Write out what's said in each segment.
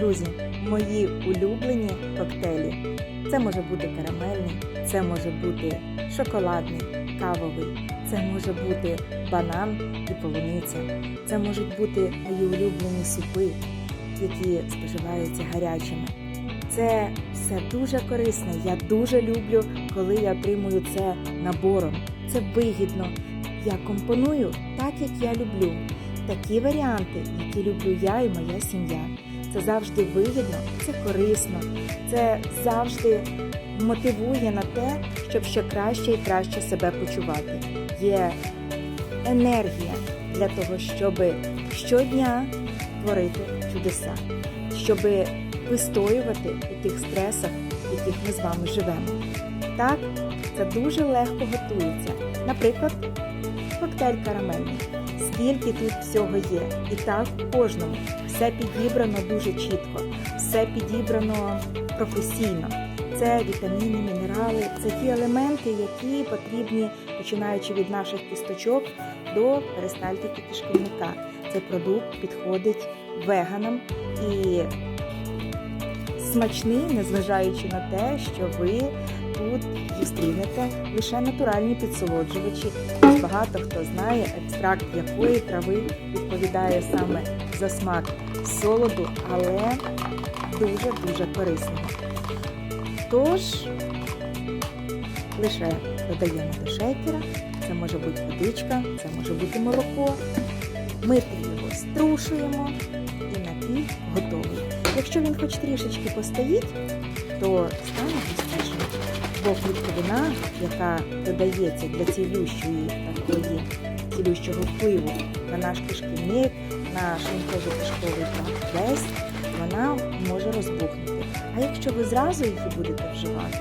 Друзі, мої улюблені коктейлі. Це може бути карамельний, це може бути шоколадний, кавовий, це може бути банан і полуниця. Це можуть бути мої улюблені супи, які споживаються гарячими. Це все дуже корисно. Я дуже люблю, коли я отримую це набором. Це вигідно. Я компоную так, як я люблю. Такі варіанти, які люблю я і моя сім'я. Це завжди вигідно, це корисно, це завжди мотивує на те, щоб ще краще і краще себе почувати. Є енергія для того, щоб щодня творити чудеса, щоб вистоювати у тих стресах, в яких ми з вами живемо. Так, це дуже легко готується. Наприклад, коктейль карамельний. Скільки тут всього є, і так в кожному все підібрано дуже чітко, все підібрано професійно. Це вітаміни, мінерали, це ті елементи, які потрібні, починаючи від наших кісточок до перистальтики кишківника. Цей продукт підходить веганам і смачний, незважаючи на те, що ви тут зустрінете лише натуральні підсолоджувачі. Багато хто знає, екстракт якої трави відповідає саме за смак солоду, але дуже-дуже корисного. Тож лише додаємо до шейкера, це може бути водичка, це може бути молоко. Ми його струшуємо і напій готовий. Якщо він хоч трішечки постоїть, то стане густішим. Бо клітковина, яка додається для цілющої такої цілющого впливу на наш кишківник, на шлунково-кишковий тракт весь, вона може розбухнути. А якщо ви зразу її будете вживати,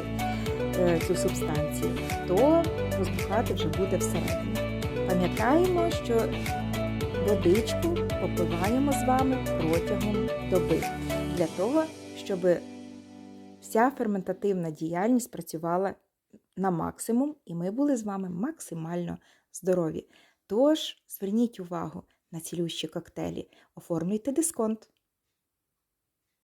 е, цю субстанцію, то розбухати вже буде всередині. Пам'ятаємо, що водичку попиваємо з вами протягом доби для того, щоб вся ферментативна діяльність працювала на максимум, і ми були з вами максимально здорові. Тож зверніть увагу на цілющі коктейлі, оформлюйте дисконт.